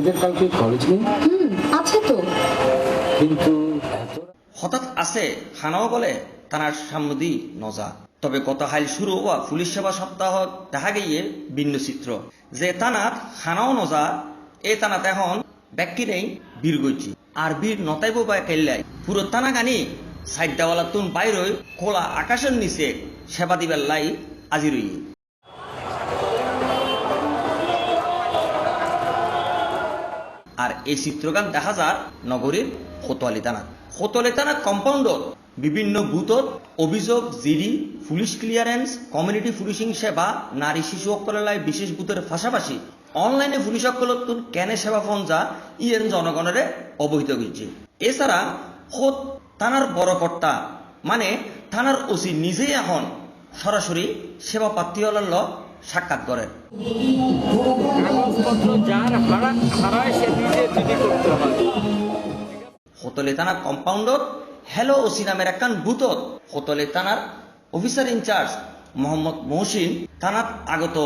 এদের কালকে কলেজ নেই। হুম আছে তো। কিন্তু হঠাৎ আছে খানাও বলে সামদি নজা। তবে গত হাইল শুরু হওয়া পুলিশ সেবা সপ্তাহ দেখা গিয়ে ভিন্ন চিত্র। যে তানাত খানাও নজা এই তানাত এখন ব্যক্তি নেই বীর গইছি আর বীর নতাইব বা কেল্লাই পুরো তানা গানি সাইডাওয়ালা তুন বাইরই খোলা আকাশের নিচে সেবা দিবার লাই আজি রই আর এই চিত্রগান দেখা যায় নগরীর কোতোয়ালি থানা কোতোয়ালি থানা কম্পাউন্ডত বিভিন্ন বুথত অভিযোগ, GD, police clearance, community policing সেবা, নারী শিশু সকলের বিশেষ বুথের পাশাপাশি অনলাইনে পুলিশ সকলত কেনে সেবা ফোন যা ইয়েন জনগণের অবহিত করছে এছাড়া খোদ থানার বড় কর্তা মানে থানার ওসি নিজেই এখন সরাসরি সেবা প্রার্থীওয়ালার ল সাক্ষাৎ করেন। হোতলে থানা কম্পাউন্ডত হ্যালো ওসি নামের একখান বুথত হোতলে থানার অফিসার ইনচার্জ মোহাম্মদ মহসিন থানাত আগত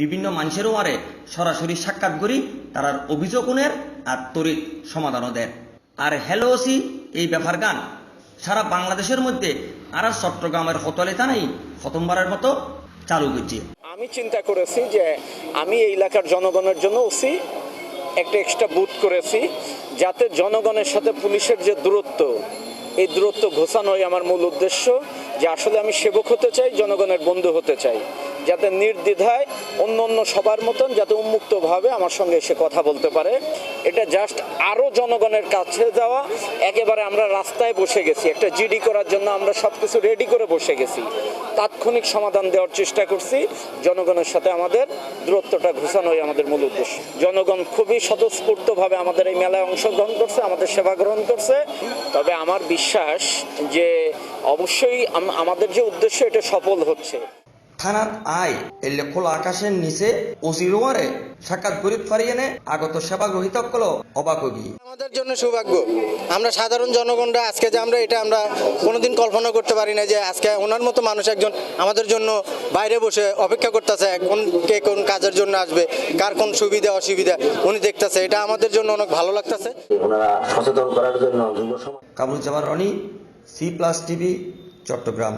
বিভিন্ন মানুষের ওয়ারে সরাসরি সাক্ষাৎ করি তারার অভিযোগ উনের আর তরিত সমাধানও দেন। আর হ্যালো ওসি এই ব্যাপার গান সারা বাংলাদেশের মধ্যে আর আর চট্টগ্রামের হোতলে থানাই প্রথমবারের মতো চালু করছে। আমি চিন্তা করেছি যে আমি এই এলাকার জনগণের জন্য ওসি, একটা এক্সট্রা বুথ করেছি, যাতে জনগণের সাথে পুলিশের যে দূরত্ব, এই দূরত্ব ঘোষানোই আমার মূল উদ্দেশ্য, যে আসলে আমি সেবক হতে চাই, জনগণের বন্ধু হতে চাই। যাতে নির্দ্বিধায় অন্য অন্য সবার মতন, যাতে উন্মুক্তভাবে আমার সঙ্গে এসে কথা বলতে পারে। এটা জাস্ট আরও জনগণের কাছে যাওয়া। একেবারে আমরা রাস্তায় বসে গেছি। একটা জিডি করার জন্য আমরা সব কিছু রেডি করে বসে গেছি। তাৎক্ষণিক সমাধান দেওয়ার চেষ্টা করছি। জনগণের সাথে আমাদের দূরত্বটা ঘোষানোই আমাদের মূল উদ্দেশ্য। জনগণ খুবই স্বতঃস্ফূর্তভাবে আমাদের এই মেলায় অংশগ্রহণ করছে, আমাদের সেবা গ্রহণ করছে। তবে আমার বিশ্বাস যে অবশ্যই আমাদের যে উদ্দেশ্য, এটা সফল হচ্ছে। থানার আয় এলে খোলা আকাশের নিচে ওসির ওয়ারে সাক্ষাৎ গরিব ফারিয়ে নে আগত সেবা গ্রহীত কল অবাক আমাদের জন্য সৌভাগ্য। আমরা সাধারণ জনগণরা আজকে যে আমরা এটা আমরা কোনোদিন কল্পনা করতে পারি না যে আজকে ওনার মতো মানুষ একজন আমাদের জন্য বাইরে বসে অপেক্ষা করতেছে কোন কে কোন কাজের জন্য আসবে কার কোন সুবিধা অসুবিধা উনি দেখতেছে। এটা আমাদের জন্য অনেক ভালো লাগতেছে। ওনারা সচেতন করার জন্য Kamruzzaman Roni C plus TV Chattogram.